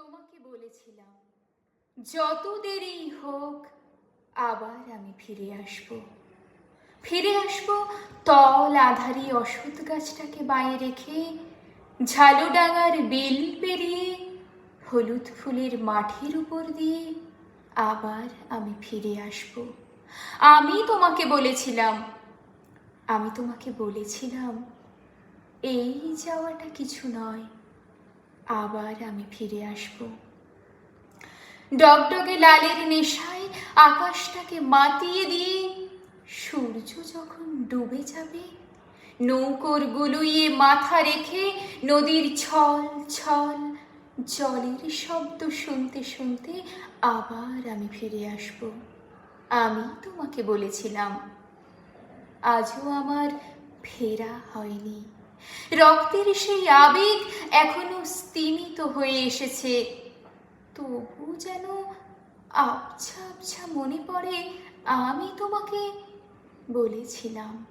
তোমাকে বলেছিলাম, যত দেরি হোক, আবার আমি ফিরে আসব। ফিরে আসব, তল আধারি অসৎ গাছটাকে বাঁয়ে রেখে ঝালুডাঙার বিল পেরিয়ে, হলুদ ফুলের মাঠের উপর দিয়ে আবার আমি ফিরে আসব। আমি তোমাকে বলেছিলাম, আমি তোমাকে বলেছিলাম, এই যাওয়াটা কিছু নয়। আবার আমি ফিরে আসব। ডগডগে লালের নেশায় আকাশটাকে মাতিয়ে দিয়ে সূর্য যখন ডুবে যাবে, নৌকোর গুলুইয়ে মাথা রেখে নদীর ছল ছল জলের শব্দ শুনতে শুনতে আবার আমি ফিরে আসব। আমি তোমাকে বলেছিলাম, আজও আমার ফেরা হয়নি। রক্তের সেই আবেগ এখনও স্তিমিত হয়ে এসেছে। তবু যেন আবছা আবছা মনে পড়ে আমি তোমাকে বলেছিলাম।